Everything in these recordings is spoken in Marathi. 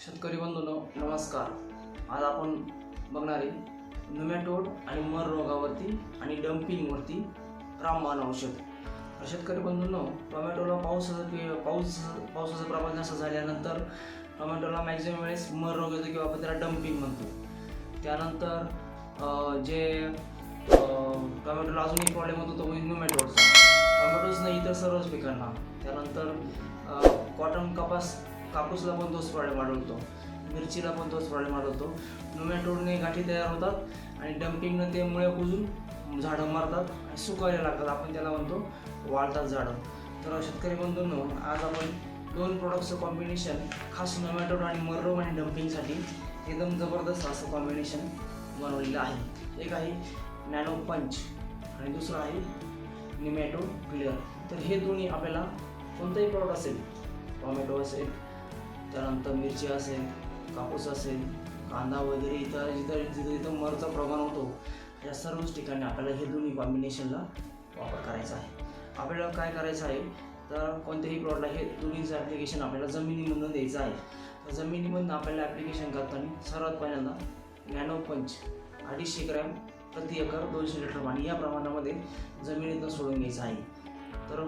शेतकरी बंधूंनो नमस्कार. आज आपण बघणार आहे नुमॅटोड आणि मर रोगावरती आणि डम्पिंगवरती रामबाण औषध. तर शेतकरी बंधूंनो टोमॅटोला पाऊस पाऊस पावसाचं प्रमाण जास्त झाल्यानंतर टोमॅटोला मॅक्झिमम वेळेस मर रोग येतो किंवा आपण त्याला डम्पिंग म्हणतो. त्यानंतर जे टोमॅटोला अजून एक प्रॉब्लेम होतो तो म्हणजे नुमॅटोडचा टोमॅटोज नाही इतर सर्वच पिकांना. त्यानंतर कॉटन कपास कापूसला पण तोच प्रॉब्लेम आढळतो मिरचीला पण तोच प्रॉब्लेम आढळतो टोमॅटोने गाठी तयार होतात आणि डम्पिंगनं ते मुळे कुजून झाडं मारतात आणि सुकायला लागतात. आपण त्याला म्हणतो वाळतात झाडं. तर शेतकरी बंधूंनो आज आपण दोन प्रोडक्टचं कॉम्बिनेशन खास नोमॅटोड आणि मर्रोग आणि डम्पिंगसाठी एकदम जबरदस्त असं कॉम्बिनेशन बनवलेलं आहे. एक आहे नॅनो पंच आणि दुसरं आहे निमॅटो क्लिअर. तर हे दोन्ही आपल्याला कोणतंही प्रॉडक्ट असेल टोमॅटो असेल त्यानंतर मिरची असेल कापूस असेल कांदा वगैरे इथं जिथं जिथं जिथं मरचं प्रमाण होतो या सर्वच ठिकाणी आपल्याला हे दोन्ही कॉम्बिनेशनला वापर करायचा आहे. आपल्याला काय करायचं आहे? तर कोणत्याही प्लॉटला हे दोन्हीचं ॲप्लिकेशन आपल्याला जमिनीमधून द्यायचं आहे. तर जमिनीमधून आपल्याला ॲप्लिकेशन करताना सर्वात पहिल्यांदा नॅनो पंच अडीचशे ग्रॅम प्रति एकर दोनशे लिटर पाणी या प्रमाणामध्ये जमिनीतून सोडून घ्यायचं आहे. तर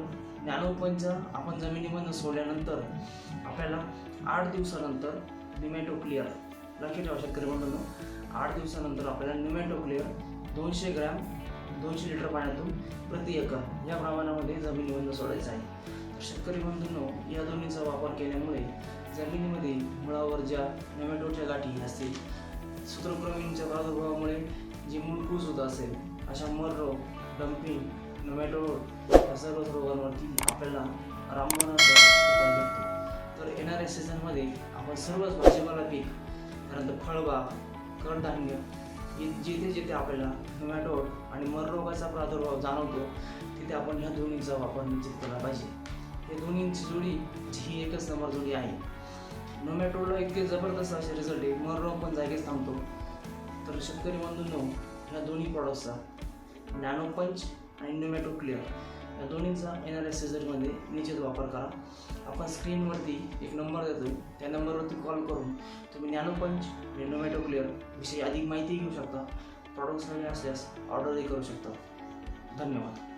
ज्ञानोपंच आपण जमिनीमधून सोडल्यानंतर आपल्याला आठ दिवसानंतर निमेटो क्लिअर लक्षात ठेवा शेतकरी बंधूंनो आठ दिवसानंतर आपल्याला निमेटो क्लिअर दोनशे ग्रॅम दोनशे लिटर पाण्यातून प्रति एकर या प्रमाणामध्ये जमिनीमधून सोडायचं आहे. तर शेतकरी बंधूंनो या दोन्हीचा वापर केल्यामुळे जमिनीमध्ये मुळावर ज्या नेमॅटोच्या गाठी असतील सूत्रप्रवीणच्या प्रादुर्भावामुळे जी मूळकूस होत असेल अशा मर रोग डम्पिंग नोमॅटो या सर्वच रोगांवरती आपल्याला रामबाणाचा तर येणाऱ्या सीझनमध्ये आपण सर्वच भाजीपाला पीक त्यानंतर फळबाग कडधान्य जिथे जिथे आपल्याला नोमॅटो आणि मर रोगाचा प्रादुर्भाव जाणवतो तिथे आपण ह्या दोन्हीचा वापर निश्चित केला पाहिजे. हे दोन्हींची जोडी ही एकच नंबर जोडी आहे. नोमॅटोला इतके जबरदस्त असे रिझल्ट आहे मररोग पण जागेच थांबतो. तर शेतकरी बंधूंनो ह्या दोन्ही प्रॉडक्ट्सचा नॅनो पंच आणि नोमॅटो क्लिअर या दोन्हींचा येणाऱ्या सीझनमध्ये निश्चित वापर करा. आपण स्क्रीनवरती एक नंबर देतो. त्या नंबरवरती कॉल करून तुम्ही नॅनोपंच आणि नोमॅटो क्लिअर विषयी अधिक माहिती घेऊ शकता. प्रॉडक्ट्स हवे असल्यास ऑर्डरही करू शकता. धन्यवाद.